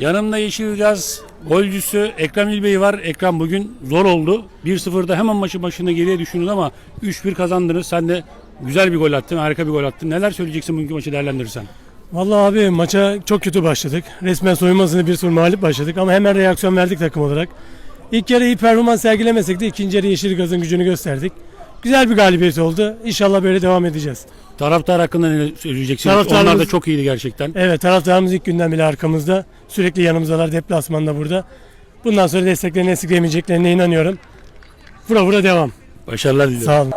Yanımda Yeşilgaz golcüsü Ekrem İlbey var. Ekrem bugün zor oldu. 1-0'da hemen maçın başında geriye düşündün ama 3-1 kazandınız. Sen de güzel bir gol attın, harika bir gol attın. Neler söyleyeceksin bugünkü maçı değerlendirirsen? Vallahi abi maça çok kötü başladık. Resmen soyunmasını bir soru mağlup başladık ama hemen reaksiyon verdik takım olarak. İlk yarı iyi performans sergilemesek de ikinci yarı Yeşilgaz'ın gücünü gösterdik. Güzel bir galibiyet oldu. İnşallah böyle devam edeceğiz. Taraftar hakkında ne söyleyeceksin? Taraftarımız- Onlar da çok iyiydi gerçekten. Evet taraftarımız ilk günden bile arkamızda. Sürekli yanımızdalar deplasmanda burada. Bundan sonra desteklerini esirgemeyeceklerine inanıyorum. Vura vura devam. Başarılar diliyorum. Sağ olun.